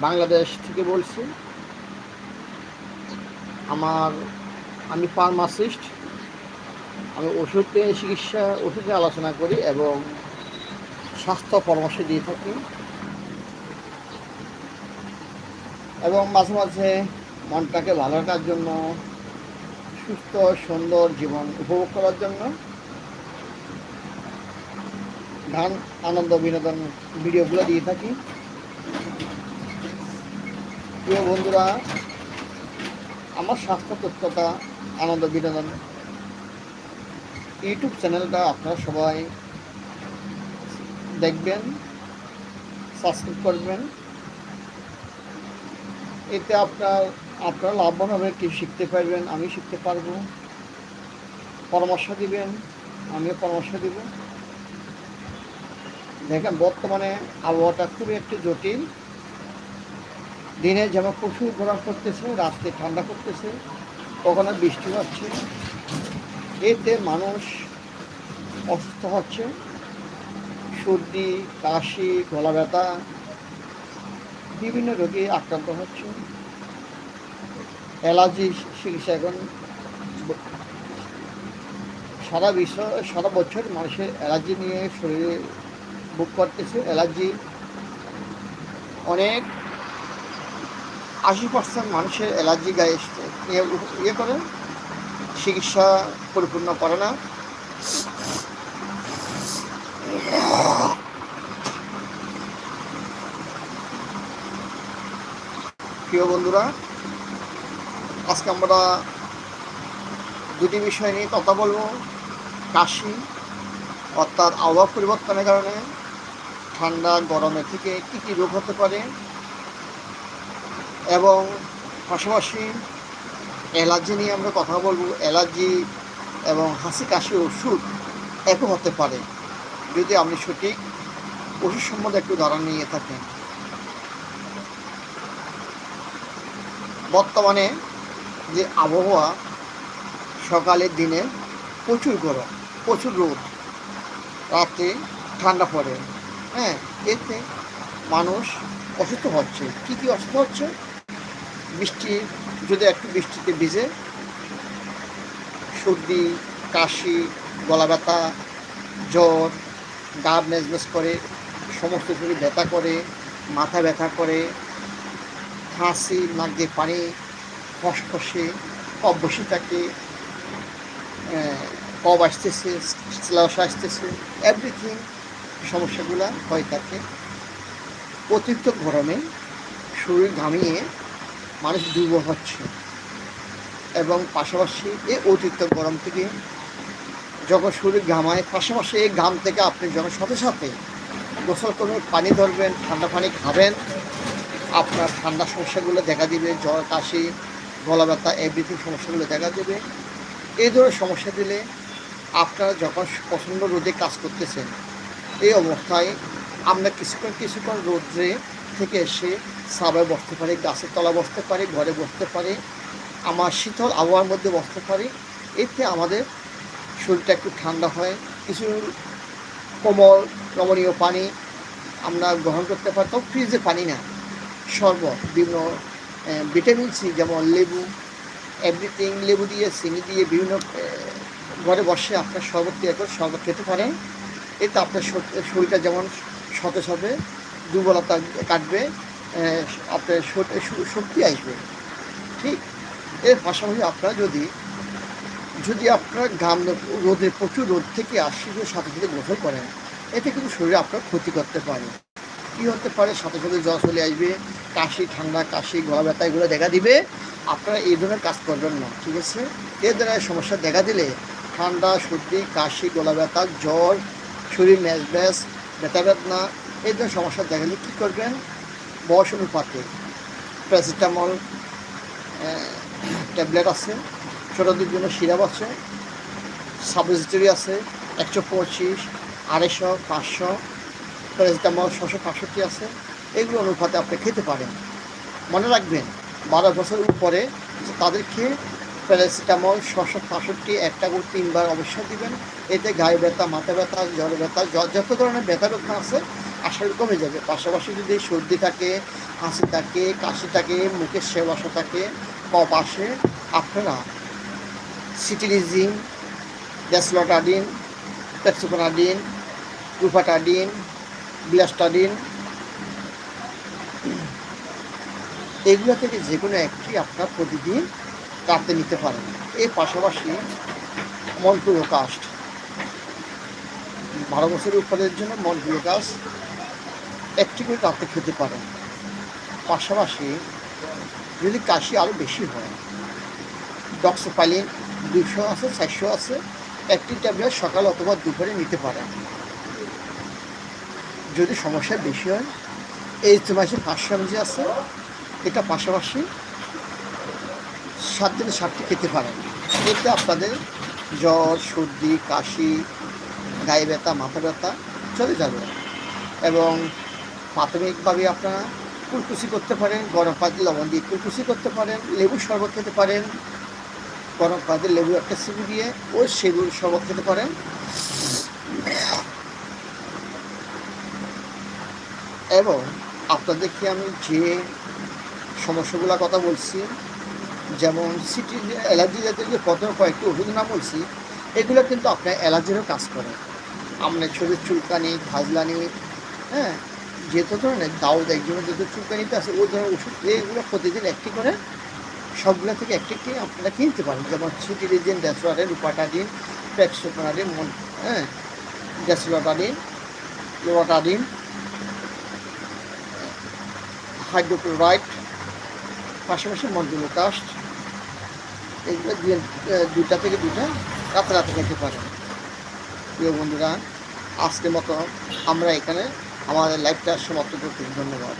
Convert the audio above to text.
বাংলাদেশ থেকে বলছি। আমার, আমি ফার্মাসিস্ট। আমি ওষুধ নিয়ে চিকিৎসা, ওষুধ আলোচনা করি এবং স্বাস্থ্য পরামর্শ দিয়ে থাকি। এবং মাঝে মাঝে মনটাকে ভালো রাখার জন্য, সুস্থ, সুন্দর জীবন উপভোগ করার জন্য গান, আনন্দ, বিনোদন, ভিডিওগুলো দিয়ে থাকি। প্রিয় বন্ধুরা, আমার স্বাস্থ্য তথ্যতা আনন্দ বিনোদন ইউটিউব চ্যানেলটা আপনারা সবাই দেখবেন সাবস্ক্রাইব করবেন। এতে আপনার, আপনারা লাভবান হবে কিছু শিখতে পারবেন, আমি শিখতে পারব। পরামর্শ দিবেন, আমিও পরামর্শ দিব। দেখেন, বর্তমানে আবহাওয়াটা খুবই একটু জটিল। দিনে যেমন প্রচুর গরম করতেছে, রাত্রে ঠান্ডা করতেছে, কখনো বৃষ্টি হচ্ছে। এতে মানুষ অসুস্থ হচ্ছে। সর্দি, কাশি, গলা ব্যথা, বিভিন্ন রোগে আক্রান্ত হচ্ছে। অ্যালার্জি চিকিৎসা এখন সারা বিশ্ব, সারা বছর মানুষের অ্যালার্জি নিয়ে শরীরে বুক করতেছে। অ্যালার্জি অনেক আশি পার্সেন্ট মানুষের অ্যালার্জি গায়ে নিয়ে ইয়ে করে, চিকিৎসা পরিপূর্ণ করে না। প্রিয় বন্ধুরা, আজকে আমরা দুটি বিষয় নিয়ে কথা বলব। কাশি, অর্থাৎ আবহাওয়া পরিবর্তনের কারণে ঠান্ডা গরমের থেকে কী কী রোগ হতে পারে এবং পাশাপাশি অ্যালার্জি নিয়ে আমরা কথা বলব। অ্যালার্জি এবং হাসি, কাশি ওষুধ একও হতে পারে। যদি আপনি সঠিক ওষুধ সম্বন্ধে একটু ধারণা নিয়ে থাকেন। বর্তমানে যে আবহাওয়া সকালের দিনে প্রচুর গরম, প্রচুর রোদ, রাতে ঠান্ডা পড়ে। হ্যাঁ এতে মানুষ অসুস্থ হচ্ছে। কী কী অসুস্থ হচ্ছে? বৃষ্টি যদি একটু বৃষ্টিতে ভিজে, সর্দি, কাশি, গলা ব্যথা, জ্বর, গা মেজমেজ করে, সমস্ত শরীর ব্যথা করে, মাথা ব্যথা করে হাসি নাক দিয়ে পানি খসখসে বসে থাকে কব আসতেছে, স্লাস আসতেছে এভরিথিং সমস্যাগুলো হয়ে থাকে অতিরিক্ত গরমে শরীর ঘামিয়ে মানুষ দুর্বল হচ্ছে। এবং পাশাপাশি এই অতিরিক্ত গরম থেকে যখন শরীর ঘামায়, পাশাপাশি এই ঘাম থেকে আপনি যখন সাথে সাথে গোসল করবেন, পানি ধরবেন, ঠান্ডা পানি খাবেন, আপনার ঠান্ডা সমস্যাগুলো দেখা দিবে, জ্বর, কাশি, গলা ব্যথা এভরিথিং সমস্যাগুলো দেখা দেবে। এই ধরনের সমস্যা দিলে আপনারা যখন প্রচণ্ড রোদে কাজ করতেছেন, এই অবস্থায় আমরা কিছুক্ষণ কিছুক্ষণ রোদ্রে থেকে এসে সাবে বসতে পারে, গাছের তলা বসতে পারে, ঘরে বসতে পারে, আমার শীতল আবহাওয়ার মধ্যে বসতে পারে। এতে আমাদের শরীরটা একটু ঠান্ডা হয়, কিছু কোমল নমনীয় পানি আমরা গ্রহণ করতে পারি। ফ্রিজে পানি না, শরবত, বিভিন্ন ভিটামিন সি যেমন লেবু এভরিথিং লেবু দিয়ে, চিনি দিয়ে বিভিন্ন ঘরে বসে আপনার শরবত তৈরি করে শরবত খেতে পারেন। এতে আপনার শর- শরীরটা যেমন সতেজ হবে দুর্বলতা কাটবে আপনার শক্তি আসবে। ঠিক? এর পাশাপাশি আপনারা যদি যদি আপনার ঘাম রোদের প্রচুর রোদ থেকে আসি সাথে সাথে গোসল করেন, এতে কিন্তু শরীরে আপনার ক্ষতি করতে পারে। কী হতে পারে? সাথে সাথে জ্বর চলে আসবে, কাশি, ঠান্ডা, কাশি, গলা ব্যথা, এগুলো দেখা দিবে। আপনারা এই ধরনের কাজ করবেন না, ঠিক আছে? এই ধরনের সমস্যা দেখা দিলে ঠান্ডা, সর্দি, কাশি, গলা ব্যথা, জ্বর, শরীর ম্যাচ ব্যাস ব্যথা বেদনা এই ধরনের সমস্যা দেখা দিলে কী করবেন? বয়স অনুপাতে প্যারাসিটামল ট্যাবলেট আছে ছোটোদের জন্য সিরাপ আছে সাবজিটরি আছে, একশো পঁচিশ, আড়াইশো, পাঁচশো, প্যারাসিটামল ছশো পাঁচষট্টি আছে। এগুলো অনুপাতে আপনি খেতে পারেন। মনে রাখবেন, বারো বছর উপরে তাদেরকে প্যারাসিটামল ছশো পাঁষট্টি একটা করে তিনবার অবশ্যই দিবেন। এতে গায়ে ব্যথা, মাথা ব্যথা, জ্বর ব্যথা যত ধরনের ব্যথা ব্যথা আছে আসলে কমে যাবে। পাশাপাশি যদি সর্দি থাকে, হাসি থাকে, কাশি থাকে, মুখের সেবাসা থাকে কপ আসে আপনারা সিটিলিজিন ডেসলোটাডিন পেক্সোকোনাডিন রুফাটাডিন, ব্লাস্টাডিন, এগুলো থেকে যে কোনো একটি আপনার প্রতিদিন রাতে নিতে পারেন। এর পাশাপাশি মলকুলো কাস্ট বারো বছরের উপরের জন্য মলকুলো কাস্ট একটি করে রাতে খেতে পারেন পাশাপাশি যদি কাশি আরও বেশি হয় ডক্সোপাইলিন দুশো আছে, চারশো আছে, একটি ট্যাবলেট সকাল অথবা দুপুরে নিতে পারেন যদি সমস্যা বেশি হয় এই তোমাশে পাঁচশো এমজি আছে, এটা পাশাপাশি সাত দিনে সাতটি খেতে পারেন এতে আপনাদের জ্বর, সর্দি, কাশি, গায়ে ব্যথা, মাথা ব্যথা চলে যাবে এবং প্রাথমিকভাবে আপনারা কুলকুচি করতে পারেন, গরম পাতি লবণ দিয়ে কুলকুচি করতে পারেন, লেবু শরবত খেতে পারেন। গরম পাতি লেবু একটা চিবি দিয়ে ওই সেগুর শরবত খেতে পারেন। এবং আপনাদেরকে আমি যে সমস্যাগুলো কথা বলছি, যেমন সিটি অ্যালার্জি জাতীয় যে প্রথম কয়েকটি ওষুধের নাম বলছি, এগুলো কিন্তু আপনার অ্যালার্জিরও কাজ করে। আপনার শরীর চুলকানি খাজলানি হ্যাঁ যেহেতু ধরনের দাউদ একজনের যেহেতু চুলকানিতে আছে ওই ধরনের ওষুধ এগুলো প্রতিদিন একটি করে সবগুলো থেকে একটি একটি আপনারা কিনতে পারেন। যেমন সিটিলিজিন ড্যাসোয়ারের রুপাটাডিন প্যাক্সোপানাডিন হ্যাঁ ড্যাসোলাটাডিন লোরাটাডিন হাইড্রোক্লোরাইড, পাশাপাশি মন্ডুলোকাস্ট, এগুলো দুটা থেকে দুটা রাতে রাতে খেতে পারেন। প্রিয় বন্ধুরা, আজকের মতো আমরা এখানে আমাদের লাইভটা সমাপ্ত করতে ধন্যবাদ।